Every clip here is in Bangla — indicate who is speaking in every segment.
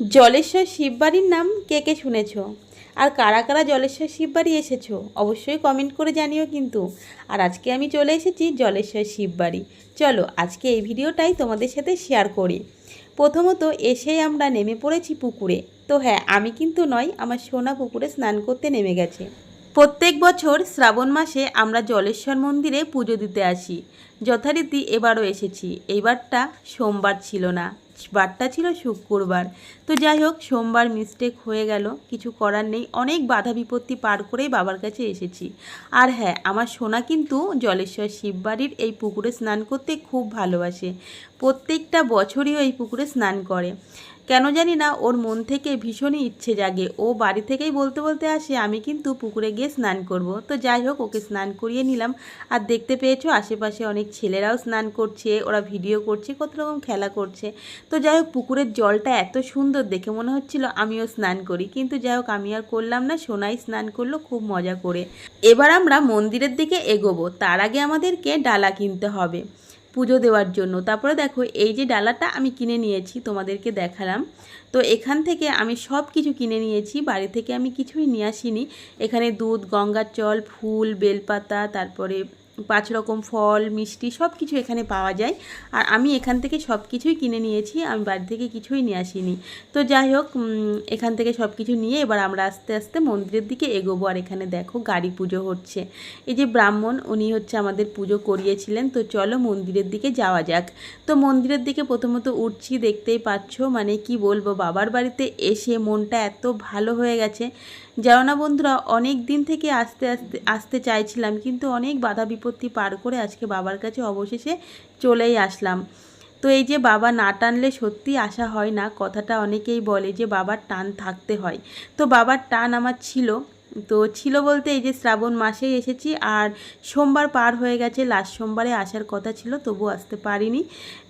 Speaker 1: জলেশ্বর শিববাড়ির নাম কে কে শুনেছ? আর কারা কারা জলেশ্বর শিববাড়ি এসেছ? অবশ্যই কমেন্ট করে জানিও কিন্তু। আর আজকে আমি চলে এসেছি জলেশ্বর শিববাড়ি। চলো আজকে এই ভিডিওটাই তোমাদের সাথে শেয়ার করি। প্রথমত এসেই আমরা নেমে পড়েছি পুকুরে। তো হ্যাঁ আমি কিন্তু নয়, আমার সোনা পুকুরে স্নান করতে নেমে গেছে। প্রত্যেক বছর শ্রাবণ মাসে আমরা জলেশ্বর মন্দিরে পুজো দিতে আসি। যথারীতি এবারও এসেছি। এইবারটা সোমবার ছিল না। বারটা ছিল শুক্রবার। তো যাই হোক, সোমবার মিস্টেক হয়ে গেল, কিছু করার নেই। অনেক বাধা বিপত্তি পার করেই বাবার কাছে এসেছি। আর হ্যাঁ আমার সোনা কিন্তু জলেশ্বর শিববাড়ির এই পুকুরে স্নান করতে খুব ভালোবাসে। প্রত্যেকটা বছরই এই পুকুরে স্নান করে। কেন জানি না, ওর মন থেকে ভীষণই ইচ্ছে জাগে। ও বাড়ি থেকেই বলতে বলতে আসে, আমি কিন্তু পুকুরে গিয়ে স্নান করব। তো যাই হোক, ওকে স্নান করিয়ে নিলাম। আর দেখতে পেয়েছ, আশেপাশে অনেক ছেলেরাও স্নান করছে, ওরা ভিডিও করছে, কত রকম খেলা করছে। তো যাই হোক, পুকুরের জলটা এত সুন্দর দেখে মনে হচ্ছিল আমিও স্নান করি। কিন্তু যাই হোক, আমি আর করলাম না, সোনাই স্নান করল, খুব মজা করে। এবার আমরা মন্দিরের দিকে এগোবো। তার আগে আমাদেরকে ডালা কিনতে হবে পুজো দেওয়ার জন্য। তারপরে দেখো, এই যে ডালাটা আমি কিনে নিয়েছি, তোমাদেরকে দেখালাম। তো এখান থেকে আমি সব কিছু কিনে নিয়েছি। বাড়ি থেকে আমি কিছুই নিয়ে আসিনি। এখানে দুধ, গঙ্গার জল, ফুল, বেলপাতা, তারপরে পাঁচ রকম ফল, মিষ্টি সব কিছু এখানে পাওয়া যায়। আর আমি এখান থেকে সব কিছুই কিনে নিয়েছি, আমি বাড়ি থেকে কিছুই নিয়ে আসিনি। তো যাই হোক এখান থেকে সব কিছু নিয়ে এবার আমরা আস্তে আস্তে মন্দিরের দিকে এগোবো। আর এখানে দেখো গাড়ি পুজো হচ্ছে। এই যে ব্রাহ্মণ, উনি হচ্ছে আমাদের পুজো করিয়েছিলেন। তো চলো মন্দিরের দিকে যাওয়া যাক। তো মন্দিরের দিকে প্রথমত উঠছি, দেখতেই পাচ্ছ মানে কি বলব, বাবার বাড়িতে এসে মনটা এত ভালো হয়ে গেছে। না বন্ধুরা, অনেক দিন থেকে আসতে আসতে আসতে চাইছিলাম, কিন্তু অনেক বাধা বিপত্তি পার করে আজকে বাবার কাছে অবশেষে চলেই আসলাম। তো এই যে বাবা না টানলে সত্যি আসা হয় না, কথাটা অনেকেই বলে যে বাবার টান থাকতে হয়। তো বাবার টান আমার ছিল তো ছিল বলতে এই যে শ্রাবণ মাসেই এসেছি আর সোমবার পার হয়ে গেছে লাস্ট সোমবারে আসার কথা ছিল তবু আসতে পারিনি।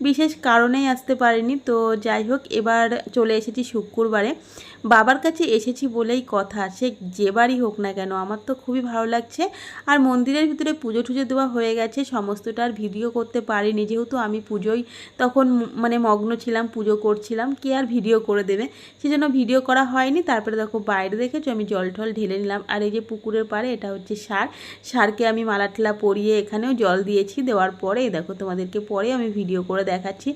Speaker 1: বিশেষ কারণেই আসতে পারিনি, তো যাই হোক, এবার চলে এসেছি শুক্রবারে। বাবার কাছে এসেছি বলেই কথা, সে যে বাড়ি হোক না কেন, আমার তো খুবই ভালো লাগছে। আর মন্দিরের ভিতরে পুজো টুজো দেওয়া হয়ে গেছে, সমস্তটা আর ভিডিও করতে পারিনি, যেহেতু আমি পুজোই তখন মানে মগ্ন ছিলাম, পুজো করছিলাম, কে আর ভিডিও করে দেবে? সেজন্য ভিডিও করা হয়নি, তারপরে দেখো বাইরে দেখেছ, আমি জল ঢেলে নিলাম। আর এই যে পুকুরের পাড়ে এটা হচ্ছে সার। সারকে আমি মালা টেলা পরিয়ে এখানেও জল দিয়েছি। দেওয়ার পরে দেখো তোমাদেরকে পরে আমি ভিডিও করে দেখাচ্ছি।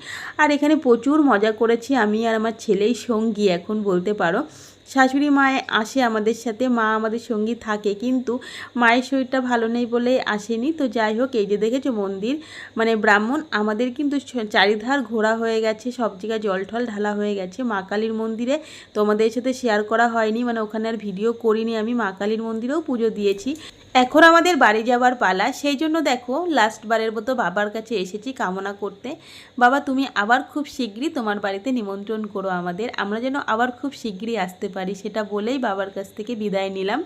Speaker 1: আর এখানে প্রচুর মজা করেছি আমি আর আমার ছেলেই সঙ্গী এখন বলতে পারো। শাশুড়ি মায়ে আসে আমাদের সাথে, মা আমাদের সঙ্গী থাকে, কিন্তু মায়ের শরীরটা ভালো নেই বলে আসেনি। তো যাই হোক, এই যে দেখেছ মন্দির মানে ব্রাহ্মণ, আমাদের কিন্তু চারিধার ঘোরা হয়ে গেছে, সব জায়গায় জল ঠল ঢালা হয়ে গেছে। মা কালীর মন্দিরে তোমাদের সাথে শেয়ার করা হয়নি মানে ওখানে আর ভিডিও করিনি আমি, মা কালীর মন্দিরেও পুজো দিয়েছি। এখন আমাদের বাড়ি যাওয়ার পালা, সেই জন্য দেখো লাস্ট বারের মতো বাবার কাছে এসেছি কামনা করতে। বাবা, তুমি আবার খুব শীঘ্রই তোমার বাড়িতে নিমন্ত্রণ করো আমাদের, আমরা যেন আবার খুব শীঘ্রই আসতে পারি, সেটা বলেই বাবার কাছ থেকে বিদায় নিলাম।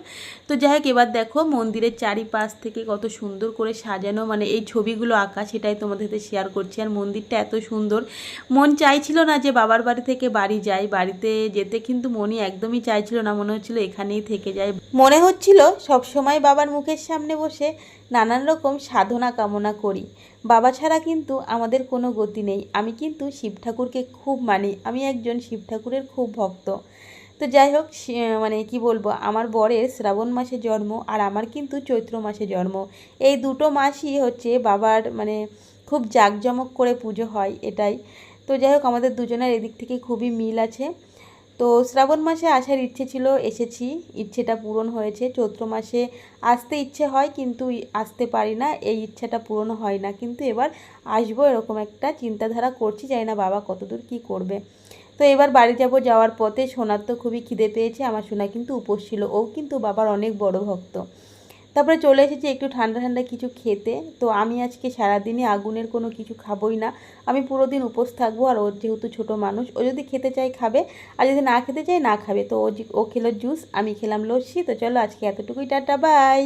Speaker 1: তো যাই হোক, এবার দেখো মন্দিরের চারিপাশ থেকে কত সুন্দর করে সাজানো মানে এই ছবিগুলো আঁকা, সেটাই তোমাদের সাথে শেয়ার করছি। আর মন্দিরটা এত সুন্দর। মন চাইছিল না যে বাবার বাড়ি থেকে বাড়ি যাই, বাড়িতে যেতে, কিন্তু মনই একদমই চাইছিল না, মনে হচ্ছিল এখানেই থেকে যাই। মনে হচ্ছিল সব সময় বাবার মুখের সামনে বসে নানান রকম সাধনা কামনা করি। বাবা ছাড়া কিন্তু আমাদের কোনো গতি নেই। আমি কিন্তু শিব ঠাকুরকে খুব মানি। আমি একজন শিব ঠাকুরের খুব ভক্ত। তো যাই হোক মানে কি বলব, আমার বরের শ্রাবণ মাসে জন্ম আর আমার কিন্তু চৈত্র মাসে জন্ম। এই দুটো মাসই হচ্ছে বাবার মানে খুব জাঁকজমক করে পুজো হয় এটাই। তো যাই হোক, আমাদের দুজনের এদিক থেকে খুবই মিল আছে। তো শ্রাবণ মাসে আসার ইচ্ছে ছিল, এসেছি। ইচ্ছেটা পূরণ হয়েছে। চৈত্র মাসে আসতে ইচ্ছে হয়, কিন্তু আসতে পারি না। এই ইচ্ছাটা পূরণ হয় না। কিন্তু এবার আসব এরকম একটা চিন্তাধারা করছি। জানি না বাবা কতদূর কী করবে। তো এবার বাড়ি যাব যাওয়ার পথে সোনার তো খুবই খিদে পেয়েছে, আমার সোনা কিন্তু উপোস ছিল, ও কিন্তু বাবার অনেক বড় ভক্ত। তারপরে চলে এসেছি একটু ঠান্ডা ঠান্ডা কিছু খেতে, তো আমি আজকে সারাদিনই আগুনের কোনো কিছু খাবোই না, আমি পুরো দিন উপোস থাকব আর ওর যেহেতু ছোট মানুষ, ও যদি খেতে চায় খাবে, আর যদি না খেতে চায় না খাবে, তো ও খেলো জুস আমি খেলাম লস্যি, তো চলো আজকে এতটুকুই, টাটা বাই